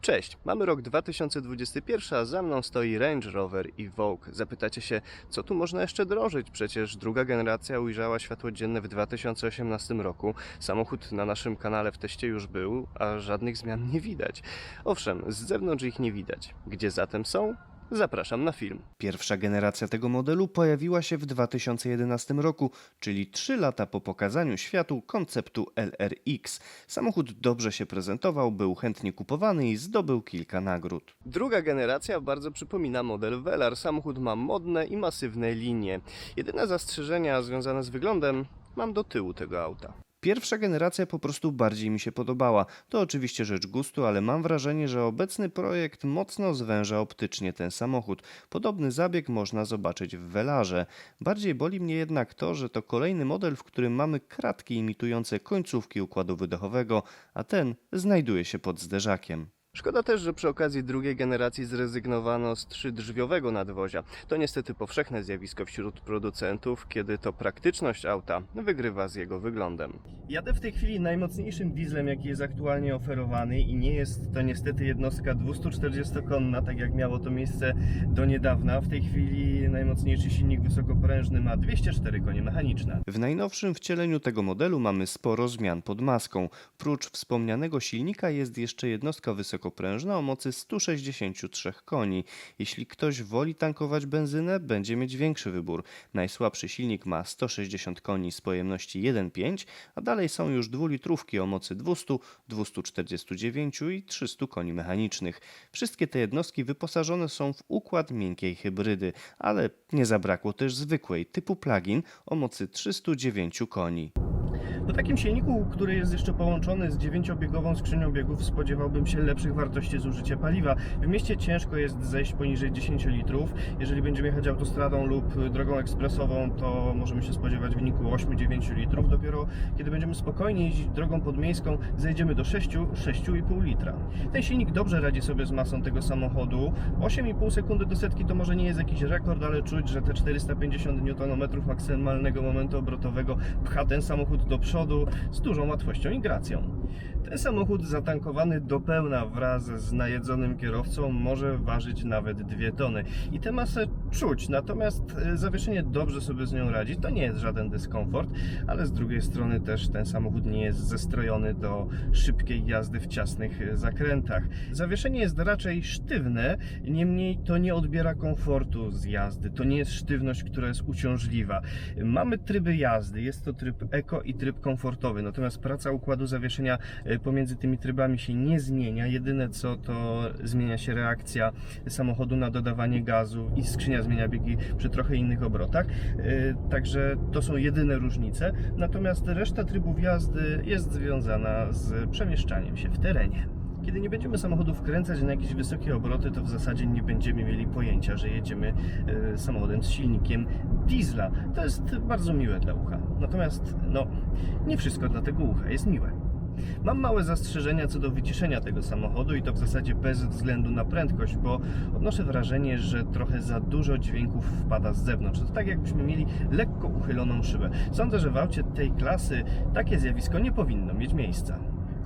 Cześć, mamy rok 2021, a za mną stoi Range Rover i Vogue. Zapytacie się, co tu można jeszcze drożyć? Przecież druga generacja ujrzała światło dzienne w 2018 roku. Samochód na naszym kanale w teście już był, a żadnych zmian nie widać. Owszem, z zewnątrz ich nie widać. Gdzie zatem są? Zapraszam na film. Pierwsza generacja tego modelu pojawiła się w 2011 roku, czyli 3 lata po pokazaniu światu konceptu LRX. Samochód dobrze się prezentował, był chętnie kupowany i zdobył kilka nagród. Druga generacja bardzo przypomina model Velar. Samochód ma modne i masywne linie. Jedyne zastrzeżenia związane z wyglądem mam do tyłu tego auta. Pierwsza generacja po prostu bardziej mi się podobała. To oczywiście rzecz gustu, ale mam wrażenie, że obecny projekt mocno zwęża optycznie ten samochód. Podobny zabieg można zobaczyć w Velarze. Bardziej boli mnie jednak to, że to kolejny model, w którym mamy kratki imitujące końcówki układu wydechowego, a ten znajduje się pod zderzakiem. Szkoda też, że przy okazji drugiej generacji zrezygnowano z trzydrzwiowego nadwozia. To niestety powszechne zjawisko wśród producentów, kiedy to praktyczność auta wygrywa z jego wyglądem. Jadę w tej chwili najmocniejszym dieslem, jaki jest aktualnie oferowany i nie jest to niestety jednostka 240-konna, tak jak miało to miejsce do niedawna. W tej chwili najmocniejszy silnik wysokoprężny ma 204 konie mechaniczne. W najnowszym wcieleniu tego modelu mamy sporo zmian pod maską. Prócz wspomnianego silnika jest jeszcze jednostka wysokoprężna o mocy 163 koni. Jeśli ktoś woli tankować benzynę, będzie mieć większy wybór. Najsłabszy silnik ma 160 koni z pojemności 1,5, a dalej są już dwulitrówki o mocy 200, 249 i 300 koni mechanicznych. Wszystkie te jednostki wyposażone są w układ miękkiej hybrydy, ale nie zabrakło też zwykłej typu plug-in o mocy 309 koni. Po takim silniku, który jest jeszcze połączony z dziewięciobiegową skrzynią biegów, spodziewałbym się lepszych wartości zużycia paliwa. W mieście ciężko jest zejść poniżej 10 litrów. Jeżeli będziemy jechać autostradą lub drogą ekspresową, to możemy się spodziewać wyniku 8-9 litrów. Dopiero kiedy będziemy spokojnie jeździć drogą podmiejską, zejdziemy do 6-6,5 litra. Ten silnik dobrze radzi sobie z masą tego samochodu. 8,5 sekundy do setki to może nie jest jakiś rekord, ale czuć, że te 450 Nm maksymalnego momentu obrotowego pcha ten samochód do przodu z dużą łatwością i gracją. Ten samochód zatankowany do pełna wraz z najedzonym kierowcą może ważyć nawet 2 tony. I tę masę czuć, natomiast e, zawieszenie dobrze sobie z nią radzi. To nie jest żaden dyskomfort, ale z drugiej strony też ten samochód nie jest zestrojony do szybkiej jazdy w ciasnych e, zakrętach. Zawieszenie jest raczej sztywne, niemniej to nie odbiera komfortu z jazdy. To nie jest sztywność, która jest uciążliwa. Mamy tryby jazdy. Jest to tryb eko i tryb komfortowy. Natomiast praca układu zawieszenia e, pomiędzy tymi trybami się nie zmienia. Jedyne co to zmienia się reakcja samochodu na dodawanie gazu i skrzynia zmienia biegi przy trochę innych obrotach. E, Także to są jedyne różnice. Natomiast reszta trybów jazdy jest związana z przemieszczaniem się w terenie. Kiedy nie będziemy samochodu wkręcać na jakieś wysokie obroty, to w zasadzie nie będziemy mieli pojęcia, że jedziemy e, samochodem z silnikiem diesla. To jest bardzo miłe dla ucha. Natomiast, no, nie wszystko dla tego ucha jest miłe. Mam małe zastrzeżenia co do wyciszenia tego samochodu i to w zasadzie bez względu na prędkość, bo odnoszę wrażenie, że trochę za dużo dźwięków wpada z zewnątrz. To tak jakbyśmy mieli lekko uchyloną szybę. Sądzę, że w aucie tej klasy takie zjawisko nie powinno mieć miejsca.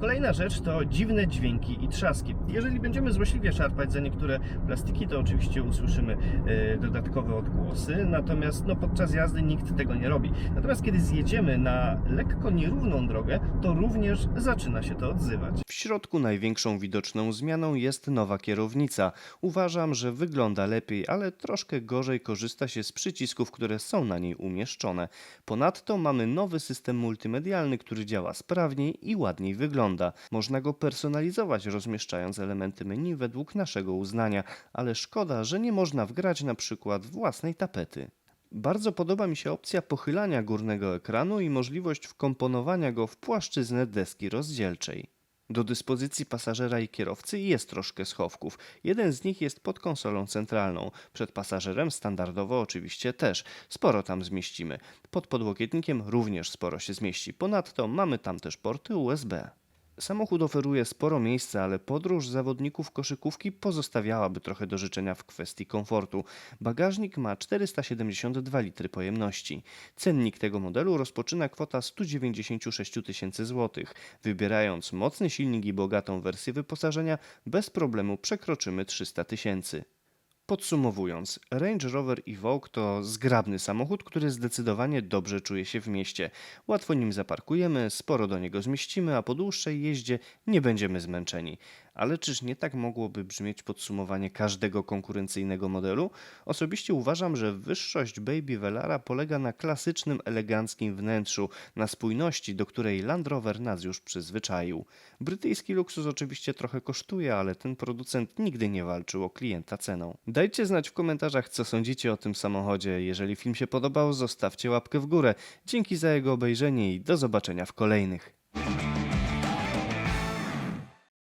Kolejna rzecz to dziwne dźwięki i trzaski. Jeżeli będziemy złośliwie szarpać za niektóre plastiki, to oczywiście usłyszymy e, dodatkowe odgłosy, natomiast no, podczas jazdy nikt tego nie robi. Natomiast kiedy zjedziemy na lekko nierówną drogę, to również zaczyna się to odzywać. W środku największą widoczną zmianą jest nowa kierownica. Uważam, że wygląda lepiej, ale troszkę gorzej korzysta się z przycisków, które są na niej umieszczone. Ponadto mamy nowy system multimedialny, który działa sprawniej i ładniej wygląda. Można go personalizować, rozmieszczając elementy menu według naszego uznania, ale szkoda, że nie można wgrać na przykład własnej tapety. Bardzo podoba mi się opcja pochylania górnego ekranu i możliwość wkomponowania go w płaszczyznę deski rozdzielczej. Do dyspozycji pasażera i kierowcy jest troszkę schowków. Jeden z nich jest pod konsolą centralną. Przed pasażerem standardowo oczywiście też. Sporo tam zmieścimy. Pod podłokietnikiem również sporo się zmieści. Ponadto mamy tam też porty USB. Samochód oferuje sporo miejsca, ale podróż zawodników koszykówki pozostawiałaby trochę do życzenia w kwestii komfortu. Bagażnik ma 472 litry pojemności. Cennik tego modelu rozpoczyna kwota 196 tysięcy złotych. Wybierając mocny silnik i bogatą wersję wyposażenia, bez problemu przekroczymy 300 tysięcy. Podsumowując, Range Rover Evoque to zgrabny samochód, który zdecydowanie dobrze czuje się w mieście. Łatwo nim zaparkujemy, sporo do niego zmieścimy, a po dłuższej jeździe nie będziemy zmęczeni. Ale czyż nie tak mogłoby brzmieć podsumowanie każdego konkurencyjnego modelu? Osobiście uważam, że wyższość Baby Velara polega na klasycznym, eleganckim wnętrzu, na spójności, do której Land Rover nas już przyzwyczaił. Brytyjski luksus oczywiście trochę kosztuje, ale ten producent nigdy nie walczył o klienta ceną. Dajcie znać w komentarzach, co sądzicie o tym samochodzie. Jeżeli film się podobał, zostawcie łapkę w górę. Dzięki za jego obejrzenie i do zobaczenia w kolejnych.